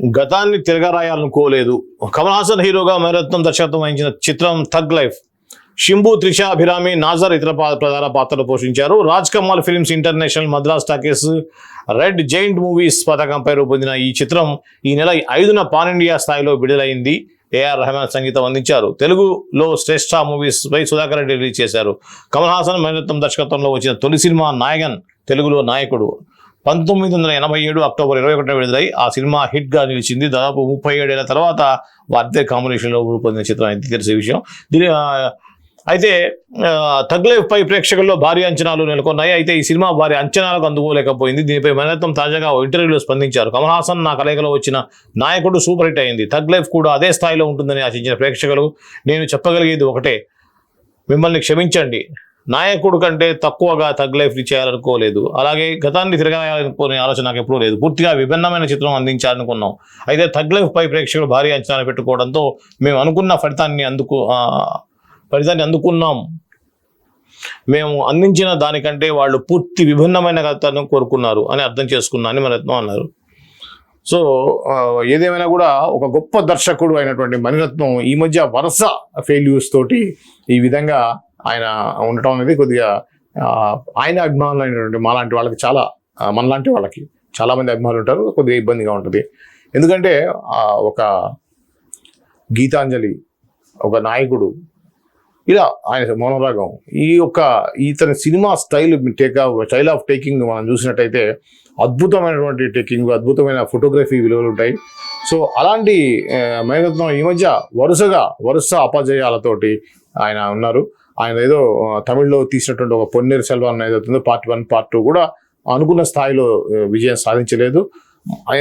గతాన్ని తిరగరాయాలనుకోలేదు. కమల్ హాసన్ హీరోగా మణిరత్నం దర్శకత్వం వహించిన చిత్రం థగ్ లైఫ్. షింబు త్రిష అభిరామి నాజర్ ఇతర ప్రధాన పాత్రలు పోషించారు. Raj Kamal films international Madras talkies red giant movies పథకంపై రూపొందిన ఈ చిత్రం ఈ నెల ఐదున పాన్ ఇండియా స్థాయిలో విడుదలైంది. ఏఆర్ రెహమాన్ సంగీతం అందించారు. తెలుగులో శ్రేష్ఠ మూవీస్ పై సుధాకర్ రెడ్డి రిలీజ్ చేశారు. కమల్ హాసన్ మణిరత్నం దర్శకత్వంలో వచ్చిన తొలి సినిమా నాయగన్ తెలుగులో నాయకుడు. పంతొమ్మిది వందల ఎనభై ఏడు అక్టోబర్ ఇరవై ఒకటిన విడుదలై ఆ సినిమా హిట్గా నిలిచింది. దాదాపు ముప్పై ఏడేళ్ళ తర్వాత వారిద్దే కాంబినేషన్లో రూపొందిన చిత్రం అయితే తెలిసే విషయం. దీని అయితే తగ్లైఫ్ పై ప్రేక్షకుల్లో భారీ అంచనాలు నెలకొన్నాయి. అయితే ఈ సినిమా వారి అంచనాలకు అందుకోలేకపోయింది. దీనిపై మణిరత్నం తాజాగా ఓ ఇంటర్వ్యూలో స్పందించారు. కమల్ హాసన్ నా కలయికలో వచ్చిన నాయకుడు సూపర్ హిట్ అయింది. తగ్లైఫ్ కూడా అదే స్థాయిలో ఉంటుందని ఆశించిన ప్రేక్షకులు నేను చెప్పగలిగేది ఒకటే. మిమ్మల్ని క్షమించండి. నాయకుడు కంటే తక్కువగా తగ్ లైఫ్ చేయాలనుకోలేదు. అలాగే గతాన్ని తిరగాలనుకునే ఆలోచన నాకు ఎప్పుడూ లేదు. పూర్తిగా విభిన్నమైన చిత్రం అందించాలనుకున్నాం. అయితే తగ్ లైఫ్ పై ప్రేక్షకులు భారీ అంచనాలు పెట్టుకోవడంతో మేము అనుకున్న ఫలితాన్ని అందుకు ఫలితాన్ని అందుకున్నాం. మేము అందించిన దానికంటే వాళ్ళు పూర్తి విభిన్నమైన కథను కోరుకున్నారు అని అర్థం చేసుకున్నా అని మణిరత్నం అన్నారు. సో ఏదేమైనా కూడా ఒక గొప్ప దర్శకుడు అయినటువంటి మణిరత్నం ఈ మధ్య వరుస ఫెయిల్యూస్ తోటి ఈ విధంగా ఆయన ఉండటం అనేది కొద్దిగా ఆయన అభిమానులు అయినటువంటి మాలాంటి వాళ్ళకి చాలా మనలాంటి వాళ్ళకి చాలామంది అభిమానులు ఉంటారు కొద్దిగా ఇబ్బందిగా ఉంటుంది. ఎందుకంటే ఒక గీతాంజలి ఒక నాయకుడు ఇలా ఆయన మౌనరాగం ఈ యొక్క ఇతని cinema style take style of taking మనం చూసినట్టయితే అద్భుతమైనటువంటి టేకింగ్ అద్భుతమైన ఫోటోగ్రఫీ విలువలు ఉంటాయి. సో అలాంటి ఆ, ఈ మధ్య వరుసగా వరుస అపజయాలతోటి ఆయన ఉన్నారు. ఆయన ఏదో తమిళ్ళో తీసినటువంటి ఒక పొన్నేరు సెల్వం ఏదవుతుందో పార్ట్ వన్ పార్ట్ టూ కూడా అనుకున్న స్థాయిలో విజయం సాధించలేదు.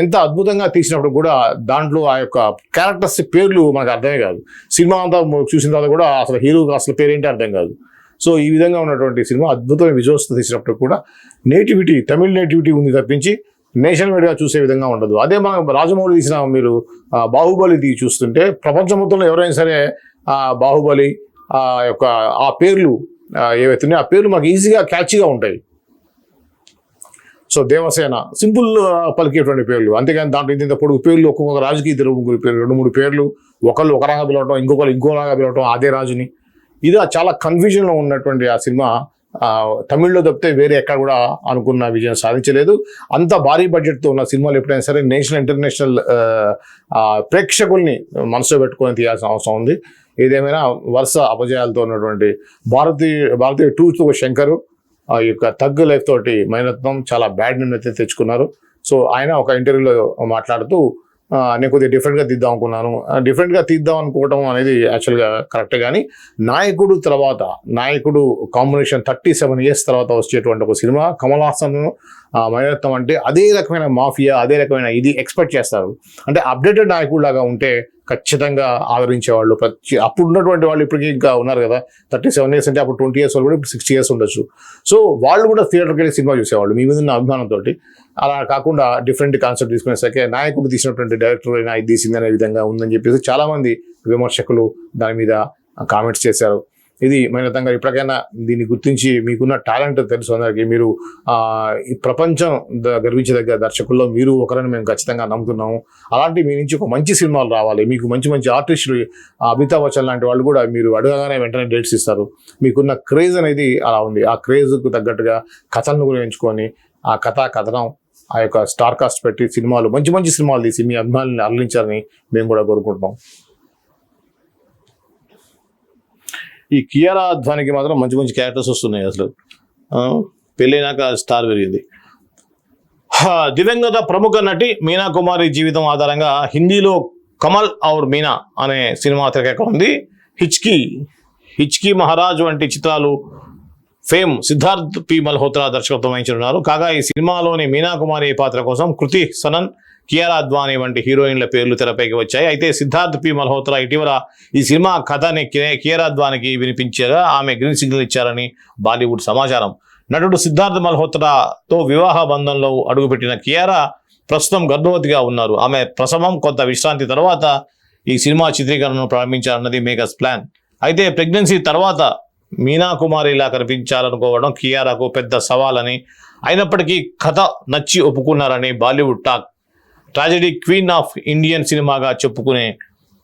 ఎంత అద్భుతంగా తీసినప్పుడు కూడా దాంట్లో ఆ యొక్క క్యారెక్టర్స్ పేర్లు మనకు అర్థమే కాదు. సినిమా అంతా చూసిన తర్వాత కూడా అసలు హీరోకి అసలు పేరేంటి అర్థం కాదు. సో ఈ విధంగా ఉన్నటువంటి సినిమా అద్భుతమైన విజువల్స్ తీసినప్పుడు కూడా నేటివిటీ తమిళ్ నేటివిటీ ఉంది తప్పించి నేషన్ వైడ్గా చూసే విధంగా ఉండదు. అదే మనం రాజమౌళి తీసిన మీరు బాహుబలి తీ చూస్తుంటే ప్రపంచం మొత్తంలో ఎవరైనా సరే బాహుబలి ఆ యొక్క ఆ పేర్లు ఏవైతే ఉన్నాయో ఆ పేర్లు మాకు ఈజీగా క్యాచ్గా ఉంటాయి. సో దేవసేన సింపుల్ పలికేటువంటి పేర్లు. అంతేగాని దాంట్లో ఇంత పొడుగు పేర్లు ఒక్కొక్క రాజుకి ఇద్దరు ముగ్గురు పేర్లు రెండు మూడు పేర్లు ఒకళ్ళు ఒకలాగా పిలవటం ఇంకొకరు ఇంకోలాగా పిలవటం అదే రాజుని. ఇది చాలా కన్ఫ్యూజన్లో ఉన్నటువంటి ఆ సినిమా. తమిళ్ళో తప్పితే వేరే ఎక్కడ కూడా అనుకున్న విజయం సాధించలేదు. అంత భారీ బడ్జెట్తో ఉన్న సినిమాలు ఎప్పుడైనా సరే నేషనల్ ఇంటర్నేషనల్ ప్రేక్షకుల్ని మనసులో పెట్టుకొని తీయాల్సిన అవసరం ఉంది. ఏదేమైనా వరుస అపజయాలతో ఉన్నటువంటి భారతీయ భారతీయ టూతో శంకరు ఆ యొక్క తగ్గు లైఫ్ తోటి మైనత్వం చాలా బ్యాడ్ నిన్నైతే అయితే తెచ్చుకున్నారు. సో ఆయన ఒక ఇంటర్వ్యూలో మాట్లాడుతూ నేను కొద్దిగా డిఫరెంట్గా తీద్దాం అనుకున్నాను. డిఫరెంట్గా తీద్దాం అనుకోవడం అనేది యాక్చువల్గా కరెక్ట్ కానీ నాయకుడు తర్వాత నాయకుడు కాంబినేషన్ థర్టీ సెవెన్ ఇయర్స్ తర్వాత వచ్చేటువంటి ఒక సినిమా కమల్ హాసన్ అంటే అదే రకమైన మాఫియా అదే రకమైన ఇది ఎక్స్పెక్ట్ చేస్తారు. అంటే అప్డేటెడ్ నాయకుడు లాగా ఉంటే ఖచ్చితంగా ఆదరించేవాళ్ళు. ప్రతి అప్పుడు ఉన్నటువంటి వాళ్ళు ఇప్పటికీ ఇంకా ఉన్నారు కదా. థర్టీ సెవెన్ ఇయర్స్ అంటే అప్పుడు ట్వంటీ ఇయర్స్ వాళ్ళు కూడా ఇప్పుడు సిక్స్టీ ఇయర్స్ ఉండొచ్చు. సో వాళ్ళు కూడా థియేటర్కి వెళ్ళి సినిమా చూసేవాళ్ళు. మీ మీద ఉన్న అభిమానంతో అలా కాకుండా డిఫరెంట్ కాన్సెప్ట్ తీసుకునేసరికి నాయకుడు తీసినటువంటి డైరెక్టర్ అయినా ఇది తీసింది అనే విధంగా ఉందని చెప్పేసి చాలామంది విమర్శకులు దాని మీద కామెంట్స్ చేశారు. ఇది మైనతంగా ఇప్పటికైనా దీన్ని గుర్తించి మీకున్న టాలెంట్ తెలుసు అందరికీ. మీరు ఈ ప్రపంచం ద- గర్వించదగ్గ దర్శకుల్లో మీరు ఒకరని మేము ఖచ్చితంగా నమ్ముతున్నాము. అలాంటి మీ నుంచి ఒక మంచి సినిమాలు రావాలి. మీకు మంచి మంచి ఆర్టిస్టులు అమితాబ్ బచ్చన్ లాంటి వాళ్ళు కూడా మీరు అడగగానే వెంటనే డేట్స్ ఇస్తారు. మీకున్న క్రేజ్ అనేది అలా ఉంది. ఆ క్రేజ్కు తగ్గట్టుగా కథలను కూడా ఎంచుకొని ఆ కథా కథనం ఆ యొక్క స్టార్ కాస్ట్ పెట్టి సినిమాలు మంచి మంచి సినిమాలు తీసి మీ అభిమానులను అల్లించాలని మేము కూడా కోరుకుంటున్నాం. ఈ కియారా అధ్వానికి మాత్రం మంచి మంచి క్యారెక్టర్స్ వస్తున్నాయి అసలు. పెళ్ళైనాక స్టార్ పెరిగింది. దివంగత ప్రముఖ నటి మీనా కుమారి జీవితం ఆధారంగా హిందీలో కమల్ ఔర్ మీనా అనే సినిమా తెరకెక్కనుంది హిచ్కీ హిచ్కీ మహారాజ్ వంటి చిత్రాలు ఫేమ్ సిద్ధార్థ్ పి మల్హోత్రా దర్శకత్వం వహించనున్నారు. కాగా ఈ సినిమాలోని మీనా కుమారి పాత్ర కోసం కృతి సనన్ కియారా అద్వానీ వంటి హీరోయిన్ల పేర్లు తెరపైకి వచ్చాయి. అయితే సిద్ధార్థ్ పి. మల్హోత్రా ఇటీవల ఈ సినిమా కథని కియారా అద్వానికి వినిపించారా. ఆమె గ్రీన్ సిగ్నల్ ఇచ్చారని బాలీవుడ్ సమాచారం. నటుడు సిద్ధార్థ్ మల్హోత్రాతో వివాహ బంధంలో అడుగుపెట్టిన కియారా ప్రస్తుతం గర్భవతిగా ఉన్నారు. ఆమె ప్రసవం కొంత విశ్రాంతి తర్వాత ఈ సినిమా చిత్రీకరణను ప్రారంభించాలన్నది మేకర్స్ ప్లాన్. అయితే ప్రెగ్నెన్సీ తర్వాత మీనా కుమారిలా కనిపించాలనుకోవడం కియారాకు పెద్ద సవాలని అయినప్పటికీ కథ నచ్చి ఒప్పుకున్నారని Bollywood talk tragedy queen of Indian సినిమాగా చెప్పుకునే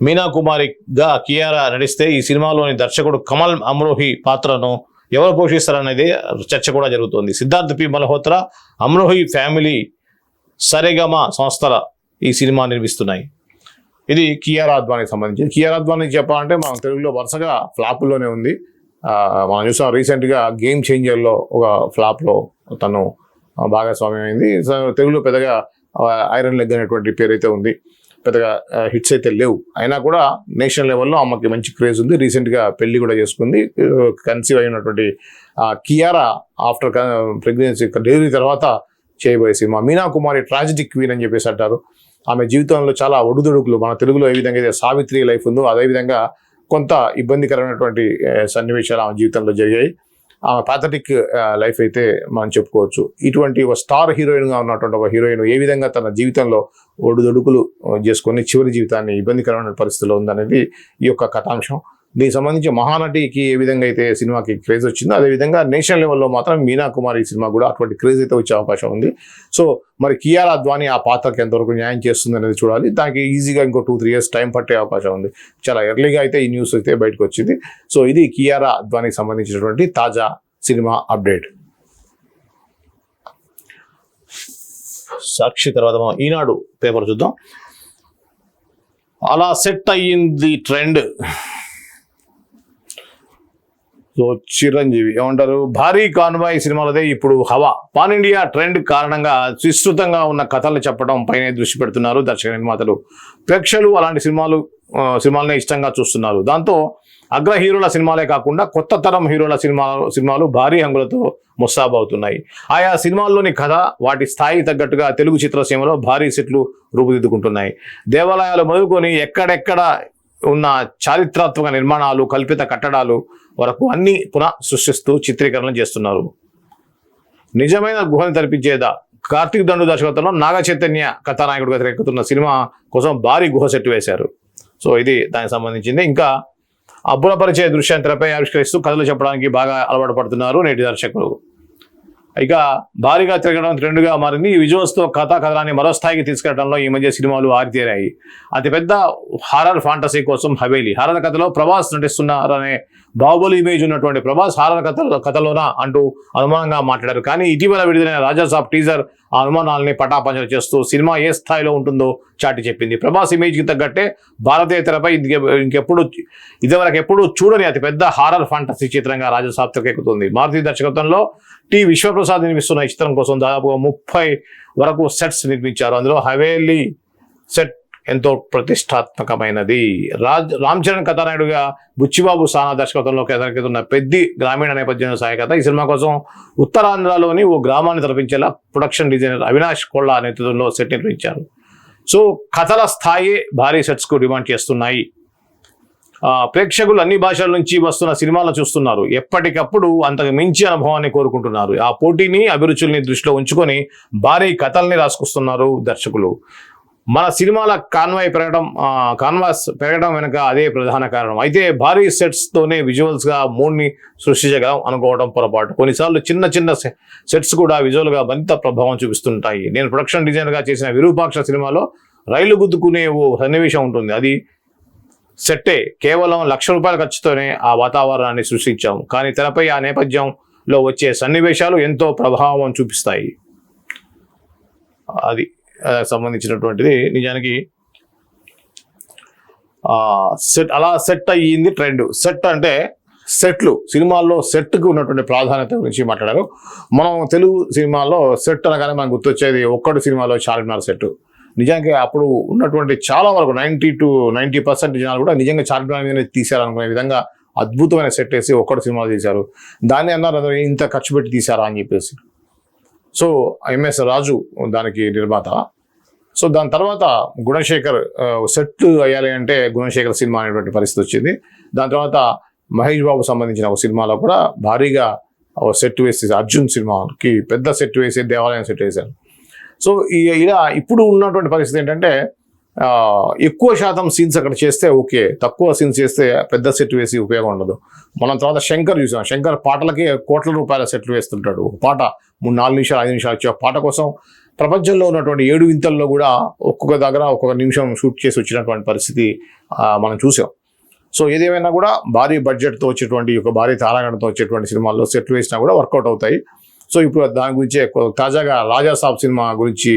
మీనా కుమారిగా కియారా నడిస్తే ఈ సినిమాలోని దర్శకుడు కమల్ అమ్రోహి పాత్రను ఎవరు పోషిస్తారనేది చర్చ కూడా జరుగుతోంది. సిద్ధార్థ్ పి. మల్హోత్రా అమ్రోహి ఫ్యామిలీ సరేగమ సంస్థల ఈ సినిమా నిర్మిస్తున్నాయి. ఇది కియార్ అద్వానికి సంబంధించి. కియార్ అద్వాని చెప్పాలంటే మనం తెలుగులో వరుసగా ఫ్లాపుల్లోనే ఉంది. మనం చూసాం రీసెంట్గా గేమ్ చేంజర్లో ఒక ఫ్లాప్లో తను భాగస్వామ్యం అయింది తెలుగులో పెద్దగా ఐరన్ లెగ్ అనేటువంటి పేరు అయితే ఉంది. పెద్దగా హిట్స్ అయితే లేవు. అయినా కూడా నేషనల్ లెవెల్లో అమ్మకి మంచి క్రేజ్ ఉంది. రీసెంట్గా పెళ్ళి కూడా చేసుకుంది. కన్సీవ్ అయినటువంటి కియారా ఆఫ్టర్ ప్రెగ్నెన్సీ డెలివరీ తర్వాత చేయబోయే cinema. Meena Kumari tragic queen అని చెప్పేసి అంటారు. ఆమె జీవితంలో చాలా ఒడుదొడుకులు. మన తెలుగులో ఏ విధంగా అయితే సావిత్రి లైఫ్ ఉందో అదేవిధంగా కొంత ఇబ్బందికరమైనటువంటి సన్నివేశాలు ఆమె జీవితంలో జరిగాయి. ఆమె పాథటిక్ లైఫ్ అయితే మనం చెప్పుకోవచ్చు. ఇటువంటి ఒక స్టార్ హీరోయిన్గా ఉన్నటువంటి ఒక హీరోయిన్ ఏ విధంగా తన జీవితంలో ఒడుదొడుకులు చేసుకొని చివరి జీవితాన్ని ఇబ్బందికరమైన పరిస్థితిలో ఉందనేది ఈ యొక్క కథాంశం. దీనికి సంబంధించి మహానటికి ఏ విధంగా అయితే సినిమాకి క్రేజ్ వచ్చిందో అదేవిధంగా నేషనల్ లెవెల్లో మాత్రం మీనా కుమారి సినిమా కూడా అటువంటి క్రేజ్ అయితే వచ్చే అవకాశం ఉంది. సో మరి కియారా అద్వాని ఆ పాత్రకి ఎంతవరకు న్యాయం చేస్తుంది అనేది చూడాలి. దానికి ఈజీగా ఇంకో టూ త్రీ ఇయర్స్ టైం పట్టే అవకాశం ఉంది. చాలా ఎర్లీగా అయితే ఈ న్యూస్ అయితే బయటకు వచ్చింది. సో ఇది కియారా అద్వానికి సంబంధించినటువంటి తాజా సినిమా అప్డేట్. సాక్షి తర్వాత మనం ఈనాడు పేపర్ చూద్దాం. అలా సెట్ అయ్యింది ట్రెండ్. సో చిరంజీవి. ఏమంటారు? భారీ కాన్వాయ్ సినిమాలదే ఇప్పుడు హవా. పాన్ ఇండియా ట్రెండ్ కారణంగా విస్తృతంగా ఉన్న కథలు చెప్పడం పైనే దృష్టి పెడుతున్నారు దర్శక నిర్మాతలు. ప్రేక్షకులు అలాంటి సినిమాలు సినిమాలనే ఇష్టంగా చూస్తున్నారు. దాంతో అగ్ర హీరోల సినిమాలే కాకుండా కొత్త తరం హీరోల సినిమాలు సినిమాలు భారీ హంగులతో ముస్తాబవుతున్నాయి ఆయా సినిమాల్లోని కథ వాటి స్థాయి తగ్గట్టుగా తెలుగు చిత్రసీమలో భారీ సెట్లు రూపుదిద్దుకుంటున్నాయి దేవాలయాలు మొదలుకొని ఎక్కడెక్కడ ఉన్న చారిత్రాత్మక నిర్మాణాలు కల్పిత కట్టడాలు వరకు అన్ని పునః సృష్టిస్తూ చిత్రీకరణ చేస్తున్నారు. నిజమైన గుహని తరిపించేదా కార్తీక్ దండు దర్శకత్వంలో నాగ చైతన్య కథానాయకుడిగా తెరకెక్కుతున్న సినిమా కోసం భారీ గుహ సెట్ వేశారు. సో ఇది దానికి సంబంధించింది. ఇంకా అబ్బులపరిచే దృశ్యాన్ని తెరపై ఆవిష్కరిస్తూ కథలు చెప్పడానికి బాగా అలవాటు పడుతున్నారు నేటి దర్శకులు. ఇక భారీగా తిరగడం ట్రెండ్గా మారింది. ఈ విజువల్స్ కథా కథనాన్ని మరో స్థాయికి తీసుకెళ్ళడంలో ఈ మధ్య సినిమాలు ఆరితేరాయి. అతిపెద్ద హారర్ ఫాంటసీ కోసం హవేలీ. హారర్ కథలో ప్రభాస్ నటిస్తున్నారనే బాహుబలి ఇమేజ్ ఉన్నటువంటి ప్రభాస్ హారర్ కథ కథలోనా అంటూ అనుమానంగా మాట్లాడారు. కానీ ఇటీవల విడుదలైన రాజాసాబ్ టీజర్ ఆ అనుమానాలని పటాపంచలు చేస్తూ సినిమా ఏ స్థాయిలో ఉంటుందో చాటి చెప్పింది. ప్రభాస్ ఇమేజ్కి తగ్గట్టే భారతీయ తెరపై ఇంకెప్పుడు ఇదివరకు ఎప్పుడు చూడని అతిపెద్ద హారర్ ఫాంటసీ చిత్రంగా రాజసాబ్ తెరకెక్కుతుంది. మారుతి దర్శకత్వంలో టి విశ్వప్రసాద్ నిర్మిస్తున్న ఈ చిత్రం కోసం దాదాపుగా ముప్పై వరకు సెట్స్ నిర్మించారు. అందులో హవేలీ సెట్ ఎంతో ప్రతిష్టాత్మకమైనది. రాజ్ రామ్ చరణ్ కథానాయుడుగా బుచ్చిబాబు సానా దర్శకత్వంలో తెరకెక్కుతున్న పెద్ది గ్రామీణ నేపథ్యంలో సహాయకత ఈ సినిమా కోసం ఉత్తరాంధ్రలోని ఓ గ్రామాన్ని తలపించేలా ప్రొడక్షన్ డిజైనర్ అవినాష్ కొళ్ళ నేతృత్వంలో సెట్ నిర్మించారు. సో కథల స్థాయి భారీ సెట్స్కు డిమాండ్ చేస్తున్నాయి. ప్రేక్షకులు అన్ని భాషల నుంచి వస్తున్న సినిమాలను చూస్తున్నారు. ఎప్పటికప్పుడు అంతకు మించి అనుభవాన్ని కోరుకుంటున్నారు. ఆ పోటీని అభిరుచుల్ని దృష్టిలో ఉంచుకొని భారీ కథల్ని రాసుకొస్తున్నారు దర్శకులు. మన సినిమాల కాన్వాయ్ పెరగడం కాన్వాస్ పెరగడం వెనుక అదే ప్రధాన కారణం. అయితే భారీ సెట్స్తోనే విజువల్స్గా మూడ్ని సృష్టించగలం అనుకోవడం పొరపాటు. కొన్నిసార్లు చిన్న చిన్న సె- సెట్స్ కూడా విజువల్గా మరింత ప్రభావం చూపిస్తుంటాయి. నేను ప్రొడక్షన్ డిజైనర్గా చేసిన విరూపాక్ష సినిమాలో రైలు గుద్దుకునే ఓ సన్నివేశం ఉంటుంది. అది సెట్టే కేవలం లక్ష రూపాయల ఖర్చుతోనే ఆ వాతావరణాన్ని సృష్టించాం కానీ తెరపై ఆ నేపథ్యంలో వచ్చే సన్నివేశాలు ఎంతో ప్రభావం చూపిస్తాయి. అది సంబంధించినటువంటిది. నిజానికి సెట్ అలా సెట్ అయ్యింది ట్రెండ్. సెట్ అంటే సెట్లు. సినిమాల్లో సెట్కు ఉన్నటువంటి ప్రాధాన్యత గురించి మాట్లాడారు. మనం తెలుగు సినిమాల్లో సెట్ అనగానే మనకు గుర్తొచ్చేది ఒక్కడు సినిమాలో చార్మినార్ సెట్ నిజానికి అప్పుడు ఉన్నటువంటి చాలా వరకు నైంటీ టు నైంటీ పర్సెంట్ జనాలు కూడా నిజంగా చార్మినార్ మీద తీశారనుకునే విధంగా అద్భుతమైన సెట్ వేసి ఒక్కడు సినిమాలు తీశారు. దాన్ని అన్నారు ఇంత ఖర్చు పెట్టి తీశారా? అని చెప్పేసి. సో ఎంఎస్ రాజు దానికి నిర్మాత. సో దాని తర్వాత గుణశేఖర్ సెట్ అయ్యాలి అంటే గుణశేఖర్ సినిమా అనేటువంటి పరిస్థితి వచ్చింది. దాని తర్వాత మహేష్ బాబు సంబంధించిన ఒక సినిమాలో కూడా భారీగా సెట్ వేసి అర్జున్ సినిమాకి పెద్ద సెట్ వేసి దేవాలయం సెట్ వేశారు. సో ఈ ఇలా ఇప్పుడు ఉన్నటువంటి పరిస్థితి ఏంటంటే ఎక్కువ శాతం సీన్స్ అక్కడ చేస్తే ఓకే. తక్కువ సీన్స్ చేస్తే పెద్ద సెట్ వేసి ఉపయోగం ఉండదు. మనం తర్వాత శంకర్ చూసాం. శంకర్ పాటలకి కోట్ల రూపాయల సెట్లు వేస్తుంటాడు. పాట మూడు నాలుగు నిమిషాలు ఐదు నిమిషాలు వచ్చే పాట కోసం ప్రపంచంలో ఉన్నటువంటి ఏడు వింతల్లో కూడా ఒక్కొక్క దగ్గర ఒక్కొక్క నిమిషం షూట్ చేసి వచ్చినటువంటి పరిస్థితి మనం చూసాం. సో ఏదేమైనా కూడా భారీ బడ్జెట్తో వచ్చేటువంటి ఒక భారీ తారాగణతో వచ్చేటువంటి సినిమాల్లో సెట్ వేసినా కూడా వర్కౌట్ అవుతాయి. సో ఇప్పుడు దాని గురించి తాజాగా రాజా సాబ్ సినిమా గురించి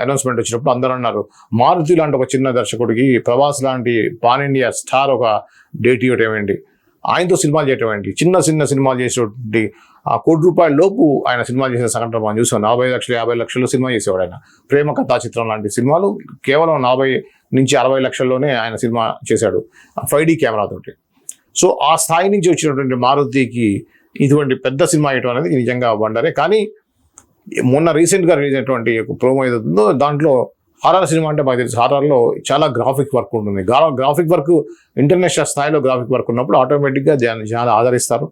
అనౌన్స్మెంట్ వచ్చినప్పుడు అందరూ అన్నారు. మారుతి లాంటి ఒక చిన్న దర్శకుడికి ప్రభాస్ లాంటి పాన్ ఇండియా స్టార్ ఒక డేట్ ఇవ్వటం ఏంటి? ఆయనతో సినిమాలు చేయటం ఏంటి? చిన్న చిన్న సినిమాలు చేసేటువంటి ఆ కోటి రూపాయల లోపు ఆయన సినిమాలు చేసిన సంఘటన మనం చూసాం. నలభై లక్షలు యాభై లక్షలు సినిమా చేసేవాడు ఆయన. ప్రేమ కథా చిత్రం లాంటి సినిమాలు కేవలం నలభై నుంచి అరవై లక్షల్లోనే ఆయన సినిమా చేశాడు. ఫైవ్ డి కెమెరాతోటి సో ఆ స్థాయి నుంచి వచ్చినటువంటి మారుతికి ఇటువంటి పెద్ద సినిమా వేయటం అనేది నిజంగా వండరే. కానీ మొన్న రీసెంట్గా రిలీజ్ అయినటువంటి ఒక ప్రోమో ఏదైతుందో దాంట్లో హారర్ సినిమా అంటే మాకు తెలుసు. హారర్లో చాలా గ్రాఫిక్ వర్క్ ఉంటుంది. గ్రాఫిక్ వర్క్ ఇంటర్నేషనల్ స్థాయిలో గ్రాఫిక్ వర్క్ ఉన్నప్పుడు ఆటోమేటిక్గా దాన్ని చాలా ఆదరిస్తారు.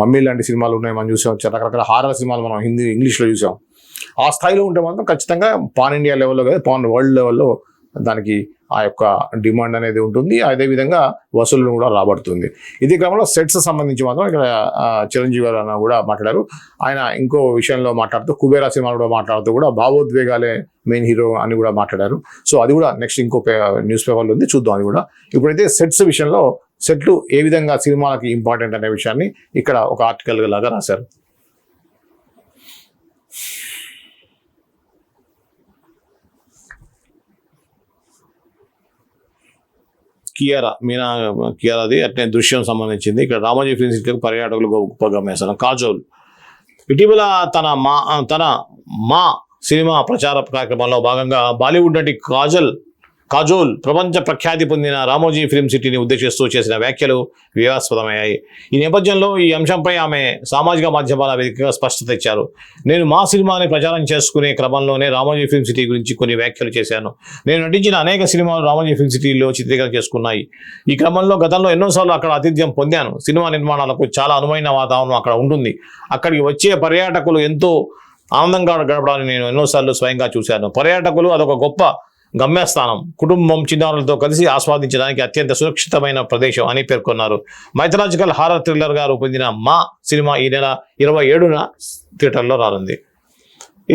మమ్మీ లాంటి సినిమాలు ఉన్నాయి మనం చూసాం. చాలా రకరకాల హారర్ సినిమాలు మనం హిందీ ఇంగ్లీష్లో చూసాం. ఆ స్థాయిలో ఉంటే మాత్రం ఖచ్చితంగా పాన్ ఇండియా లెవెల్లో కదా పాన్ వరల్డ్ లెవెల్లో దానికి ఆ యొక్క డిమాండ్ అనేది ఉంటుంది. అదేవిధంగా వసూలు కూడా రాబడుతుంది. ఇదే క్రమంలో సెట్స్ సంబంధించి మాత్రం ఇక్కడ చిరంజీవి గారు అన్న కూడా మాట్లాడారు. ఆయన ఇంకో విషయంలో మాట్లాడుతూ కుబేరా సినిమా కూడా మాట్లాడుతూ కూడా భావోద్వేగాలే మెయిన్ హీరో అని కూడా మాట్లాడారు. సో అది కూడా నెక్స్ట్ ఇంకో న్యూస్ పేపర్లో ఉంది. చూద్దాం అది కూడా. ఇప్పుడైతే సెట్స్ విషయంలో సెట్లు ఏ విధంగా సినిమాలకి ఇంపార్టెంట్ అనే విషయాన్ని ఇక్కడ ఒక ఆర్టికల్ లాగా రాశారు. కియారా మీనా కియారాది అట్నే దృశ్యం సంబంధించింది. ఇక్కడ రామోజీ ఫిల్మ్ సిటీకి పర్యాటకులు గొప్ప కాజోల్. ఇటీవల తన మా తన మా సినిమా ప్రచార కార్యక్రమంలో భాగంగా బాలీవుడ్ నటి కాజల్ కాజోల్ ప్రపంచ ప్రఖ్యాతి పొందిన రామోజీ ఫిల్మ్ సిటీని ఉద్దేశిస్తూ చేసిన వ్యాఖ్యలు వివాదాస్పదమయ్యాయి. ఈ నేపథ్యంలో ఈ అంశంపై ఆమె సామాజిక మాధ్యమాల వేదికగా స్పష్టత ఇచ్చారు. నేను మా సినిమాని ప్రచారం చేసుకునే క్రమంలోనే రామోజీ ఫిల్మ్ సిటీ గురించి కొన్ని వ్యాఖ్యలు చేశాను. నేను నటించిన అనేక సినిమాలు రామోజీ ఫిల్మ్ సిటీలో చిత్రీకరణ చేసుకున్నాయి. ఈ క్రమంలో గతంలో ఎన్నోసార్లు అక్కడ ఆతిథ్యం పొందాను. సినిమా నిర్మాణాలకు చాలా అనువైన వాతావరణం అక్కడ ఉంటుంది. అక్కడికి వచ్చే పర్యాటకులు ఎంతో ఆనందంగా గడపడాన్ని నేను ఎన్నోసార్లు స్వయంగా చూశాను. పర్యాటకులు అదొక గొప్ప గమ్యస్థానం. కుటుంబం చిన్నారులతో కలిసి ఆస్వాదించడానికి అత్యంత సురక్షితమైన ప్రదేశం అని పేర్కొన్నారు. మైథలాజికల్ హారర్ థ్రిల్లర్గా రూపొందిన మా సినిమా ఈ నెల ఇరవై ఏడున థియేటర్లో రానుంది.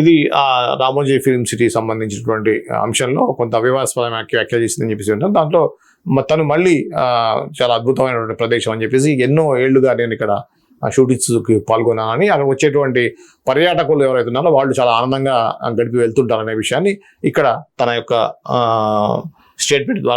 ఇది ఆ రామోజీ ఫిల్మ్ సిటీ సంబంధించినటువంటి అంశంలో కొంత వివాదాస్పదమైన వ్యాఖ్య చేసిందని చెప్పేసి ఉంటాం దాంట్లో తను మళ్ళీ చాలా అద్భుతమైనటువంటి ప్రదేశం అని చెప్పేసి ఎన్నో ఏళ్ళుగా నేను ఇక్కడ షూటింగ్స్కి పాల్గొన్నానని అక్కడ వచ్చేటువంటి పర్యాటకులు ఎవరైతే ఉన్నారో వాళ్ళు చాలా ఆనందంగా గడిపి వెళ్తుంటారనే విషయాన్ని ఇక్కడ తన యొక్క స్టేట్మెంట్ ద్వారా